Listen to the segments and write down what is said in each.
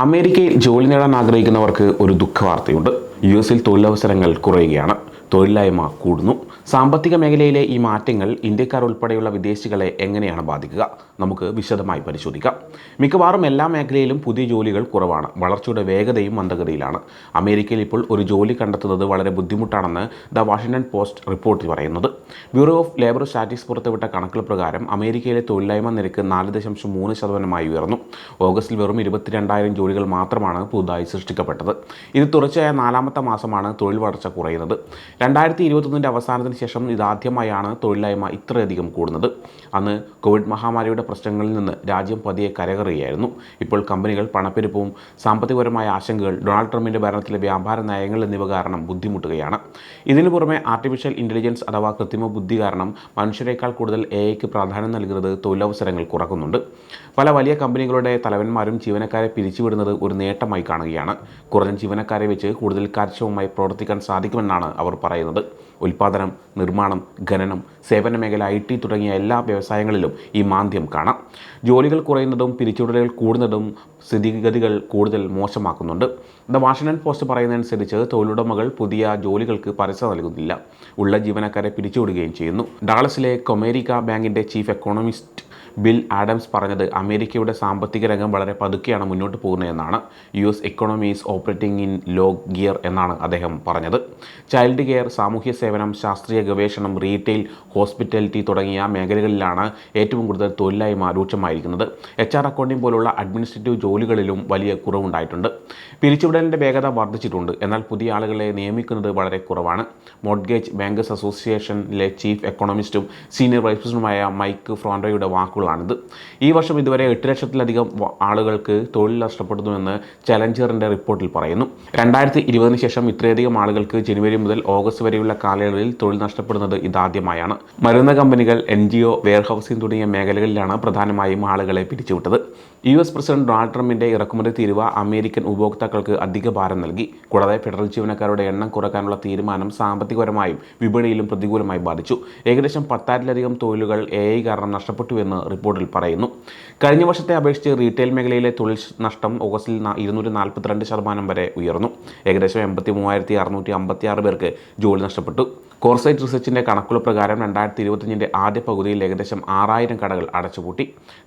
അമേരിക്കയിൽ ജോലി നേടാൻ ആഗ്രഹിക്കുന്നവർക്ക് ഒരു ദുഃഖവാർത്തയുണ്ട്. യു എസിൽ തൊഴിലവസരങ്ങൾ കുറയുകയാണ്. തൊഴിലില്ലായ്മ കൂടുന്നു. സാമ്പത്തിക മേഖലയിലെ ഈ മാറ്റങ്ങൾ ഇന്ത്യക്കാർ ഉൾപ്പെടെയുള്ള വിദേശികളെ എങ്ങനെയാണ് ബാധിക്കുക? നമുക്ക് വിശദമായി പരിശോധിക്കാം. മിക്കവാറും എല്ലാ മേഖലയിലും പുതിയ ജോലികൾ കുറവാണ്. വളർച്ചയുടെ വേഗതയും മന്ദഗതിയിലാണ്. അമേരിക്കയിൽ ഇപ്പോൾ ഒരു ജോലി കണ്ടെത്തുന്നത് വളരെ ബുദ്ധിമുട്ടാണെന്ന് ദ വാഷിംഗ്ടൺ പോസ്റ്റ് റിപ്പോർട്ടിൽ പറയുന്നത്. ബ്യൂറോ ഓഫ് ലേബർ സ്റ്റാറ്റിസ് പുറത്തുവിട്ട കണക്കുകൾ പ്രകാരം അമേരിക്കയിലെ തൊഴിലില്ലായ്മ നിരക്ക് നാല് ദശാംശം മൂന്ന് ശതമാനമായി ഉയർന്നു. ഓഗസ്റ്റിൽ വെറും ഇരുപത്തിരണ്ടായിരം ജോലികൾ മാത്രമാണ് പുതുതായി സൃഷ്ടിക്കപ്പെട്ടത്. ഇത് തുടർച്ചയായ നാലാമത്തെ മാസമാണ് തൊഴിൽ വളർച്ച കുറയുന്നത്. രണ്ടായിരത്തി ഇരുപത്തൊന്നിന്റെ അവസാനത്തിന് ശേഷം ഇതാദ്യമായാണ് തൊഴിലില്ലായ്മ ഇത്രയധികം കൂടുന്നത്. അന്ന് കോവിഡ് മഹാമാരിയുടെ പ്രശ്നങ്ങളിൽ നിന്ന് രാജ്യം പതിയെ കരകറിയായിരുന്നു. ഇപ്പോൾ കമ്പനികൾ പണപ്പെരുപ്പവും സാമ്പത്തികപരമായ ആശങ്കകൾ ഡൊണാൾഡ് ട്രംപിന്റെ ഭരണത്തിലെ വ്യാപാര നയങ്ങൾ എന്നിവ കാരണം ബുദ്ധിമുട്ടുകയാണ്. ഇതിനു പുറമെ ആർട്ടിഫിഷ്യൽ ഇന്റലിജൻസ് അഥവാ കൃത്രിമ ബുദ്ധി കാരണം മനുഷ്യരെക്കാൾ കൂടുതൽ എ ഐക്ക് പ്രാധാന്യം നൽകുന്നത് തൊഴിലവസരങ്ങൾ കുറക്കുന്നുണ്ട്. പല വലിയ കമ്പനികളുടെ തലവന്മാരും ജീവനക്കാരെ പിരിച്ചുവിടുന്നത് ഒരു നേട്ടമായി കാണുകയാണ്. കുറഞ്ഞ ജീവനക്കാരെ വെച്ച് കൂടുതൽ കാര്യക്ഷമമായി പ്രവർത്തിക്കാൻ സാധിക്കുമെന്നാണ് അവർ പറയുന്നത്. ഉൽപ്പാദനം നിർമ്മാണം ഖനനം സേവന മേഖല ഐ ടി തുടങ്ങിയ എല്ലാ വ്യവസായങ്ങളിലും ഈ മാന്ദ്യം കാണാം. ജോലികൾ കുറയുന്നതും പിരിച്ചുവിടലുകൾ കൂടുന്നതും സ്ഥിതിഗതികൾ കൂടുതൽ മോശമാക്കുന്നുണ്ട്. ദ വാഷിംഗ്ടൺ പോസ്റ്റ് പറയുന്നതനുസരിച്ച് തൊഴിലുടമകൾ പുതിയ ജോലികൾക്ക് പരസ്യം നൽകുന്നില്ല. ഉള്ള ജീവനക്കാരെ പിരിച്ചുവിടുകയും ചെയ്യുന്നു. ഡാളസിലെ കൊമേരിക്ക ബാങ്കിന്റെ ചീഫ് എക്കോണമിസ്റ്റ് ബിൽ ആഡംസ് പറഞ്ഞത് അമേരിക്കയുടെ സാമ്പത്തിക രംഗം വളരെ പതുക്കെയാണ് മുന്നോട്ട് പോകുന്നതെന്നാണ്. U S economy operating in low gear എന്നാണ് അദ്ദേഹം പറഞ്ഞത്. ചൈൽഡ് കെയർ സാമൂഹ്യ സേവനം ശാസ്ത്രീയ ഗവേഷണം റീറ്റെയിൽ ഹോസ്പിറ്റാലിറ്റി തുടങ്ങിയ മേഖലകളിലാണ് ഏറ്റവും കൂടുതൽ തൊഴിലില്ലായ്മ രൂക്ഷമായിരിക്കുന്നത് എച്ച് ആർ അക്കൗണ്ടിംഗ് പോലുള്ള അഡ്മിനിസ്ട്രേറ്റീവ് ജോലികളിലും വലിയ കുറവുണ്ടായിട്ടുണ്ട്. പിരിച്ചുവിടലിന്റെ വേഗത വർദ്ധിച്ചിട്ടുണ്ട്. എന്നാൽ പുതിയ ആളുകളെ നിയമിക്കുന്നത് വളരെ കുറവാണ്. മോഡ്ഗേജ് ബാങ്കേഴ്സ് അസോസിയേഷനിലെ ചീഫ് എക്കണോമിസ്റ്റും സീനിയർ വൈസ് പ്രസിഡന്റുമായ മൈക്ക് ഫ്രോണ്ടോയുടെ വാക്കുകളാണിത്. ഈ വർഷം ഇതുവരെ എട്ട് ലക്ഷത്തിലധികം ആളുകൾക്ക് തൊഴിൽ നഷ്ടപ്പെടുന്നുവെന്ന് ചലഞ്ചറിന്റെ റിപ്പോർട്ടിൽ പറയുന്നു. രണ്ടായിരത്തി ഇരുപതിന് ശേഷം ഇത്രയധികം ആളുകൾക്ക് ജനുവരി മുതൽ ഓഗസ്റ്റ് വരെയുള്ള കാലയളവിൽ തൊഴിൽ നഷ്ടപ്പെടുന്നത് ഇതാദ്യമായാണ്. മരുന്ന് കമ്പനികൾ എൻ ജി ഒ വെയർഹൌസിംഗ് തുടങ്ങിയ മേഖലകളിലാണ് പ്രധാനമായും ആളുകളെ പിരിച്ചുവിട്ടത്. യു എസ് പ്രസിഡന്റ് ഡൊണാൾഡ് ട്രംപിന്റെ ഇറക്കുമതി തീരുവ അമേരിക്കൻ ഉപഭോക്താക്കൾക്ക് അധിക ഭാരം നൽകി. കൂടാതെ ഫെഡറൽ ജീവനക്കാരുടെ എണ്ണം കുറയ്ക്കാനുള്ള തീരുമാനം സാമ്പത്തികപരമായും വിപണിയിലും പ്രതികൂലമായി ബാധിച്ചു. ഏകദേശം പത്തായിരത്തിലധികം തൊഴിലുകൾ എ ഐ കാരണം നഷ്ടപ്പെട്ടുവെന്ന് റിപ്പോർട്ടിൽ പറയുന്നു. കഴിഞ്ഞ വർഷത്തെ അപേക്ഷിച്ച് റീറ്റെയിൽ മേഖലയിലെ തൊഴിൽ നഷ്ടം ഓഗസ്റ്റിൽ ഇരുന്നൂറ്റി നാൽപ്പത്തിരണ്ട് ശതമാനം വരെ ഉയർന്നു. ഏകദേശം എൺപത്തി മൂവായിരത്തി അറുന്നൂറ്റി അമ്പത്തി ആറ് പേർക്ക് ജോലി നഷ്ടപ്പെട്ടു. കോർസൈറ്റ് റിസർച്ചിന്റെ കണക്കുകൾ പ്രകാരം രണ്ടായിരത്തി ഇരുപത്തിയഞ്ചിന്റെ ആദ്യ പകുതിയിൽ ഏകദേശം ആറായിരം കടകൾ അടച്ചുപൂട്ടി.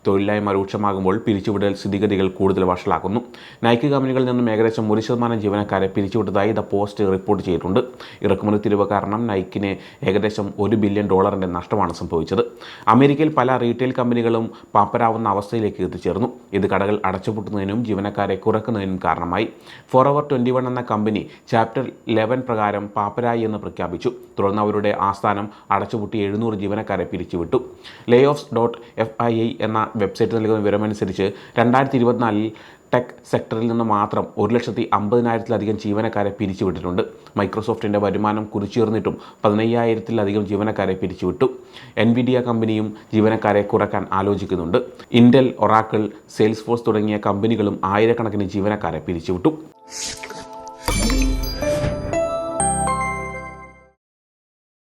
തൊഴിലില്ലായ്മ രൂക്ഷമാകുമ്പോൾ പിരിച്ചുവിടൽ സ്ഥിതിഗതികൾ കൂടുതൽ വഷളാക്കുന്നു. നൈക്ക് കമ്പനികളിൽ നിന്നും ഏകദേശം ഒരു ശതമാനം ജീവനക്കാരെ പിരിച്ചുവിട്ടതായി ദ പോസ്റ്റ് റിപ്പോർട്ട് ചെയ്തിട്ടുണ്ട്. ഇറക്കുമതി തിരിവ് കാരണം നൈക്കിന് ഏകദേശം ഒരു ബില്യൺ ഡോളറിന്റെ നഷ്ടമാണ് സംഭവിച്ചത്. അമേരിക്കയിൽ പല റീറ്റെയിൽ കമ്പനികളും പാപ്പരാവുന്ന അവസ്ഥയിലേക്ക് എത്തിച്ചേർന്നു. ഇത് കടകൾ അടച്ചുപൂട്ടുന്നതിനും ജീവനക്കാരെ കുറക്കുന്നതിനും കാരണമായി. ഫോർ അവർ ട്വന്റി വൺ എന്ന കമ്പനി ചാപ്റ്റർ ലെവൻ പ്രകാരം പാപ്പരായി എന്ന് പ്രഖ്യാപിച്ചു. തുടർന്ന് അവരുടെ ആസ്ഥാനം അടച്ചുപൂട്ടി എഴുന്നൂറ് ജീവനക്കാരെ പിരിച്ചുവിട്ടു. Layoffs dot F Y I എന്ന വെബ്സൈറ്റ് നൽകുന്ന വിവരമനുസരിച്ച് രണ്ടായിരത്തി ഇരുപത്തിനാലിൽ ടെക് സെക്ടറിൽ നിന്ന് മാത്രം ഒരു ലക്ഷത്തി അമ്പതിനായിരത്തിലധികം ജീവനക്കാരെ പിരിച്ചുവിട്ടിട്ടുണ്ട്. മൈക്രോസോഫ്റ്റിന്റെ വരുമാനം കുറിച്ചുയർന്നിട്ടും പതിനയ്യായിരത്തിലധികം ജീവനക്കാരെ പിരിച്ചുവിട്ടു. എൻവിഡിയ കമ്പനിയും ജീവനക്കാരെ കുറയ്ക്കാൻ ആലോചിക്കുന്നുണ്ട്. ഇൻഡൽ ഒറാക്കിൾ സെയിൽസ് ഫോഴ്സ് തുടങ്ങിയ കമ്പനികളും ആയിരക്കണക്കിന് ജീവനക്കാരെ പിരിച്ചുവിട്ടു.